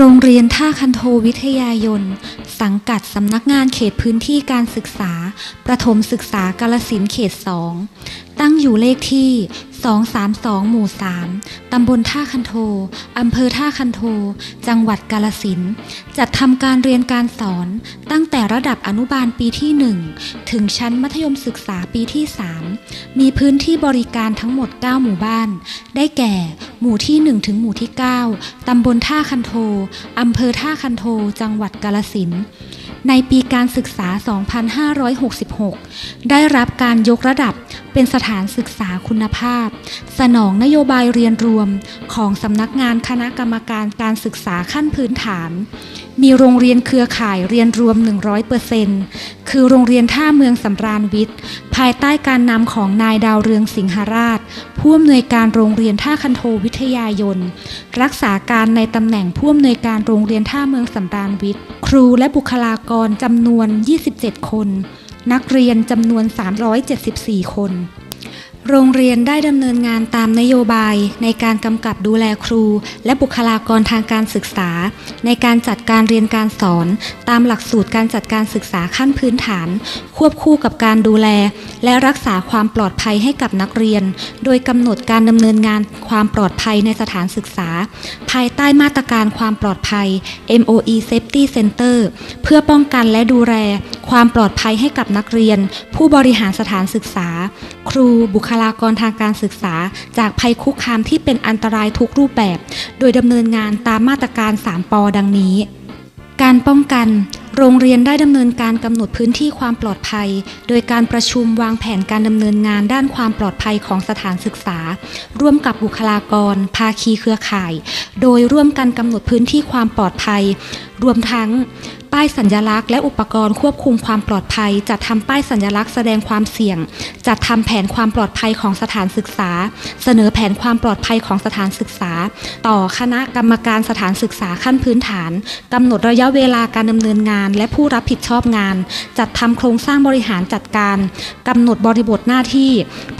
โรงเรียนท่าคันโทวิทยายน สังกัดสำนักงานเขตพื้นที่การศึกษา ประถมศึกษากาลสินเขต2 ตั้งอยู่เลขที่ 232 หมู่ 3 ตำบลท่าคันโท อำเภอท่าคันโท จังหวัดกาลสิน จัดทำการเรียนการสอนตั้งแต่ระดับอนุบาลปีที่ 1 ถึงชั้นมัธยมศึกษาปีที่ 3 มีพื้นที่บริการทั้งหมด 9 หมู่บ้าน ได้แก่ หมู่ที่ 1 ถึงหมู่ที่ 9 ตำบลท่าคันโท อำเภอท่าคันโท จังหวัดกาลสิน ในปีการศึกษา 2566 ได้รับการยกระดับเป็นสถานศึกษาคุณภาพ สนองนโยบายเรียนรวมของสำนักงานคณะกรรมการการศึกษาขั้นพื้นฐาน มีโรงเรียนเครือข่ายเรียนรวม 100%คือโรงเรียนท่าเมืองสำราญวิทย์ ภายใต้การนำของนายดาวเรืองสิงหราช ผู้อำนวยการโรงเรียนท่าคันโทวิทยายน รักษาการในตำแหน่งผู้อำนวยการโรงเรียนท่าเมืองสำราญวิทย์ ครูและบุคลากรจำนวน 27 คน นักเรียนจำนวน 374 คน โรงเรียนได้ดำเนินงานตามนโยบายในการกำกับดูแลครู และบุคลากรทางการศึกษา ในการจัดการเรียนการสอน ตามหลักสูตรการจัดการศึกษาขั้นพื้นฐาน ควบคู่กับการดูแล และรักษาความปลอดภัยให้กับนักเรียน โดยกำหนดการดำเนินงานความปลอดภัยในสถานศึกษา ภายใต้มาตรการความปลอดภัย MOE Safety Center เพื่อป้องกันและดูแล ความปลอดภัยให้กับนักเรียน ผู้บริหารสถานศึกษา ครูบุคลากรทางการศึกษา จากภัยคุกคามที่เป็นอันตรายทุกรูปแบบ โดยดำเนินงานตามมาตรการ 3ปอดังนี้ การป้องกันโรงเรียนได้ดำเนินการกำหนดพื้นที่ความปลอดภัย โดยการประชุมวางแผนการดำเนินงานด้านความปลอดภัยของสถานศึกษา ร่วมกับบุคลากร ภาคีเครือข่าย โดยร่วมกันกำหนดพื้นที่ความปลอดภัย รวมทั้ง ป้ายสัญลักษณ์และอุปกรณ์ควบคุมความปลอดภัย จัดทำป้ายสัญลักษณ์แสดงความเสี่ยง จัดทำแผนความปลอดภัยของสถานศึกษา เสนอแผนความปลอดภัยของสถานศึกษา ต่อคณะกรรมการสถานศึกษาขั้นพื้นฐานกำหนดระยะเวลาการดำเนินงาน และผู้รับผิดชอบงาน จัดทำโครงสร้างบริหารจัดการกำหนดบริบทหน้าที่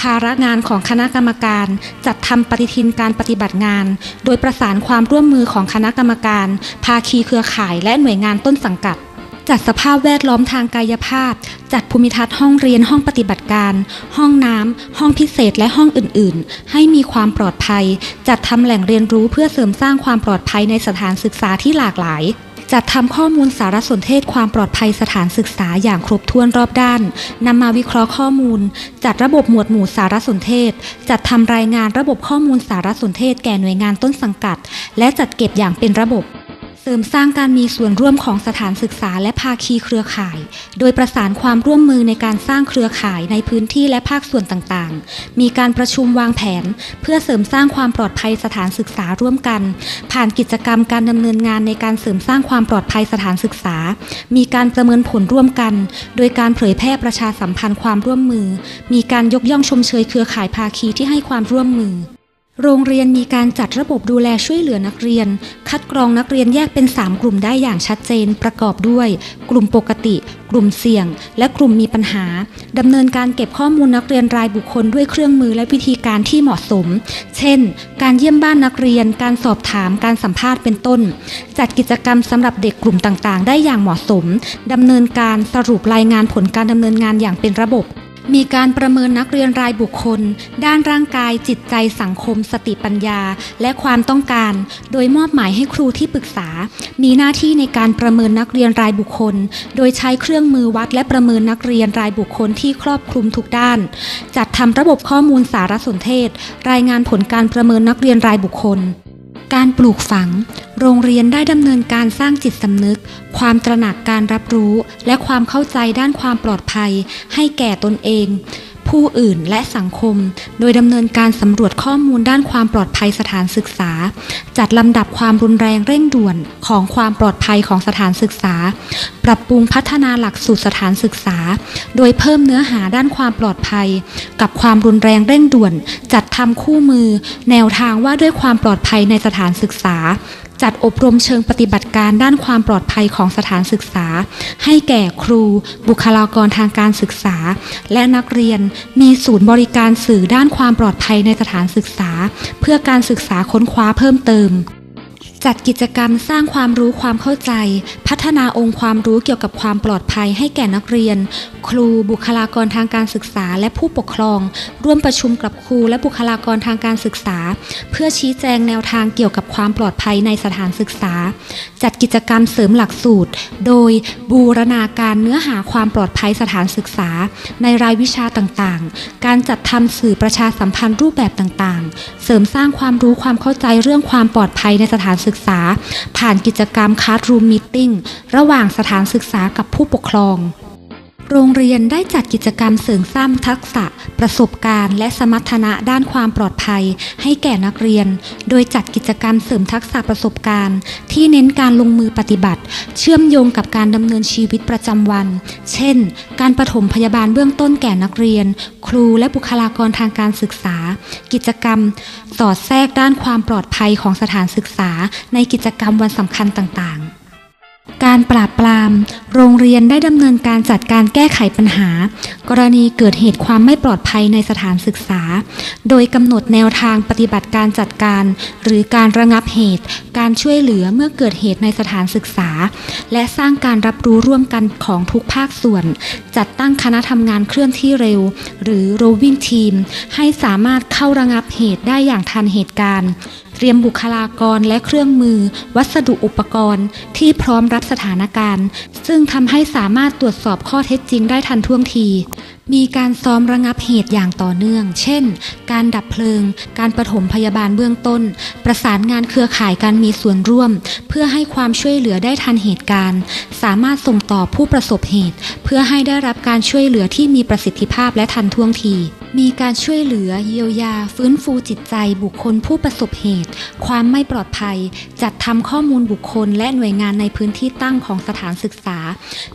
ภาระงานของคณะกรรมการ จัดทำปฏิทินการปฏิบัติงาน โดยประสานความร่วมมือของคณะกรรมการ ภาคีเครือข่ายและหน่วยงานต้นสังกัดจัดสภาพแวดล้อมทางกายภาพ จัดภูมิทัศน์ห้องเรียนห้องปฏิบัติการ ห้องน้ำห้องพิเศษและห้องอื่น ๆ ให้มีความปลอดภัย จัดทำแหล่งเรียนรู้เพื่อเสริมสร้างความปลอดภัยในสถานศึกษาที่หลากหลายจัดทำข้อมูลสารสนเทศความปลอดภัยสถานศึกษาอย่างครบถ้วนรอบด้าน นำมาวิเคราะห์ข้อมูล จัดระบบหมวดหมู่สารสนเทศ จัดทำรายงานระบบข้อมูลสารสนเทศแก่หน่วยงานต้นสังกัด และจัดเก็บอย่างเป็นระบบ เสริมสร้างการมีส่วนร่วมของสถานศึกษาและภาคีเครือข่าย โดยประสานความร่วมมือในการสร้างเครือข่ายในพื้นที่และภาคส่วนต่างๆ มีการประชุมวางแผน เพื่อเสริมสร้างความปลอดภัยสถานศึกษาร่วมกัน ผ่านกิจกรรมการดำเนินงานในการเสริมสร้างความปลอดภัยสถานศึกษา มีการประเมินผลร่วมกัน โดยการเผยแพร่ประชาสัมพันธ์ความร่วมมือ มีการยกย่องชมเชยเครือข่ายภาคีที่ให้ความร่วมมือ โรงเรียนมีการจัดระบบดูแลช่วยเหลือนักเรียน คัดกรองนักเรียนแยกเป็น 3 กลุ่มได้อย่างชัดเจนประกอบด้วย กลุ่มปกติ กลุ่มเสี่ยง และกลุ่มมีปัญหาดำเนินการเก็บข้อมูลนักเรียนรายบุคคลด้วยเครื่องมือและวิธีการที่เหมาะสม เช่น การเยี่ยมบ้านนักเรียน การสอบถาม การสัมภาษณ์เป็นต้น จัดกิจกรรมสำหรับเด็กกลุ่มต่างๆ ได้อย่างเหมาะสมดำเนินการสรุปรายงานผลการดำเนินงานอย่างเป็นระบบ มีการประเมินนักเรียนรายบุคคล ด้านร่างกายจิตใจสังคม สติปัญญา และความต้องการ โดยมอบหมายให้ครูที่ปรึกษา มีหน้าที่ในการประเมินนักเรียนรายบุคคล โดยใช้เครื่องมือวัดและประเมินนักเรียนรายบุคคลที่ครอบคลุมทุกด้าน จัดทำระบบข้อมูลสารสนเทศ รายงานผลการประเมินนักเรียนรายบุคคล การปลูกฝัง โรงเรียนได้ดำเนินการสร้างจิตสำนึก ความตระหนักการรับรู้ และความเข้าใจด้านความปลอดภัย ให้แก่ตนเอง ผู้อื่นและสังคม โดยดำเนินการสำรวจข้อมูลด้านความปลอดภัยสถานศึกษา จัดลำดับความรุนแรงเร่งด่วนของความปลอดภัยของสถานศึกษา ปรับปรุงพัฒนาหลักสูตรสถานศึกษา โดยเพิ่มเนื้อหาด้านความปลอดภัย กับความรุนแรงเร่งด่วน จัดทำคู่มือ แนวทางว่าด้วยความปลอดภัยในสถานศึกษา จัดอบรมเชิงปฏิบัติการด้านความปลอดภัยของสถานศึกษา ให้แก่ครู บุคลากรทางการศึกษา และนักเรียนมีศูนย์บริการสื่อด้านความปลอดภัยในสถานศึกษา เพื่อการศึกษาค้นคว้าเพิ่มเติม จัดกิจกรรมสร้างความรู้ความเข้าใจ พัฒนาองค์ความรู้เกี่ยวกับความปลอดภัยให้แก่นักเรียน ครูบุคลากรทางการศึกษาและผู้ปกครอง ร่วมประชุมกับครูและบุคลากรทางการศึกษา เพื่อชี้แจงแนวทางเกี่ยวกับความปลอดภัยในสถานศึกษา จัดกิจกรรมเสริมหลักสูตร โดยบูรณาการเนื้อหาความปลอดภัยสถานศึกษา ในรายวิชาต่างๆ การจัดทำสื่อประชาสัมพันธ์รูปแบบต่างๆ เสริมสร้างความรู้ความเข้าใจเรื่องความปลอดภัยในสถานศึกษา ผ่านกิจกรรมคัดรูมมิ e ระหว่างสถานศึกษากับผู้ปกครอง โรงเรียนได้จัดกิจกรรมเสริมสร้างทักษะ ประสบการณ์ และสมรรถนะด้านความปลอดภัย ให้แก่นักเรียน โดยจัดกิจกรรมเสริมทักษะประสบการณ์ ที่เน้นการลงมือปฏิบัติ เชื่อมโยงกับการดำเนินชีวิตประจำวัน เช่น การปฐมพยาบาลเบื้องต้นแก่นักเรียน ครูและบุคลากรทางการศึกษา กิจกรรม สอดแทรกด้านความปลอดภัยของสถานศึกษา ในกิจกรรมวันสำคัญต่างๆ การปราบปราม โรงเรียนได้ดำเนินการจัดการแก้ไขปัญหา กรณีเกิดเหตุความไม่ปลอดภัยในสถานศึกษา โดยกำหนดแนวทางปฏิบัติการจัดการ หรือการระงับเหตุ การช่วยเหลือเมื่อเกิดเหตุในสถานศึกษา และสร้างการรับรู้ร่วมกันของทุกภาคส่วน จัดตั้งคณะทำงานเคลื่อนที่เร็ว หรือ roving team ให้สามารถเข้าระงับเหตุได้อย่างทันเหตุการณ์ เตรียมบุคลากรและเครื่องมือ วัสดุอุปกรณ์ที่พร้อมรับสถานการณ์ ซึ่งทำให้สามารถตรวจสอบข้อเท็จจริงได้ทันท่วงที มีการซ้อมระงับเหตุอย่างต่อเนื่อง เช่น การดับเพลิง การปฐมพยาบาลเบื้องต้น ประสานงานเครือข่ายการมีส่วนร่วม เพื่อให้ความช่วยเหลือได้ทันเหตุการณ์ สามารถส่งต่อผู้ประสบเหตุ เพื่อให้ได้รับการช่วยเหลือที่มีประสิทธิภาพและทันท่วงที มีการช่วยเหลือ เยียวยา ฟื้นฟูจิตใจ บุคคลผู้ประสบเหตุ ความไม่ปลอดภัย จัดทำข้อมูลบุคคลและหน่วยงานในพื้นที่ตั้งของสถานศึกษา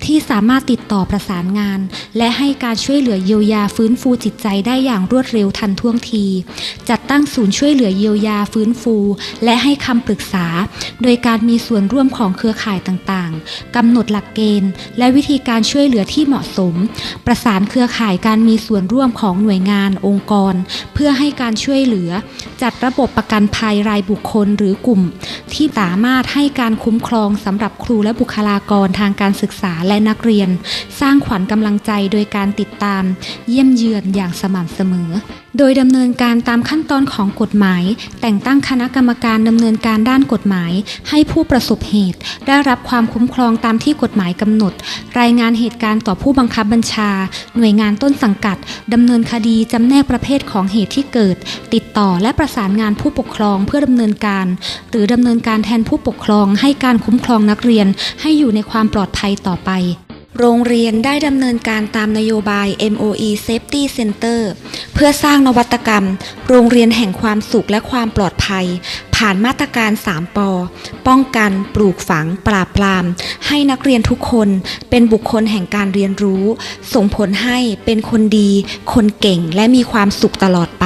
ที่สามารถติดต่อประสานงาน และให้การช่วยเหลือเยียวยาฟื้นฟูจิตใจได้อย่างรวดเร็วทันท่วงที จัดตั้งศูนย์ช่วยเหลือเยียวยาฟื้นฟู และให้คำปรึกษา โดยการมีส่วนร่วมของเครือข่ายต่างๆกำหนดหลักเกณฑ์ และวิธีการช่วยเหลือที่เหมาะสม ประสานเครือข่ายการมีส่วนร่วมของหน่วยงาน องค์กร เพื่อให้การช่วยเหลือ จัดระบบประกันภัยรายบุคคลหรือกลุ่ม ที่สามารถให้การคุ้มครองสำหรับครูและบุคลากรทางการศึกษาและนักเรียน สร้างขวัญกำลังใจโดยการติดตาม เยี่ยมเยือนอย่างสม่ำเสมอโดยดำเนินการตามขั้นตอนของกฎหมาย แต่งตั้งคณะกรรมการดำเนินการด้านกฎหมาย ให้ผู้ประสบเหตุ ได้รับความคุ้มครองตามที่กฎหมายกำหนด รายงานเหตุการณ์ต่อผู้บังคับบัญชา หน่วยงานต้นสังกัดดำเนินคดีจำแนกประเภทของเหตุที่เกิด ติดต่อและประสานงานผู้ปกครองเพื่อดำเนินการ หรือดำเนินการแทนผู้ปกครองให้การคุ้มครองนักเรียน ให้อยู่ในความปลอดภัยต่อไป โรงเรียนได้ดำเนินการตามนโยบาย MOE Safety Center เพื่อสร้างนวัตกรรม โรงเรียนแห่งความสุขและความปลอดภัย ผ่านมาตรการ 3ปอป้องกัน ปลูกฝัง ปราบปราม ให้นักเรียนทุกคนเป็นบุคคลแห่งการเรียนรู้ ส่งผลให้เป็นคนดี คนเก่งและมีความสุขตลอดไป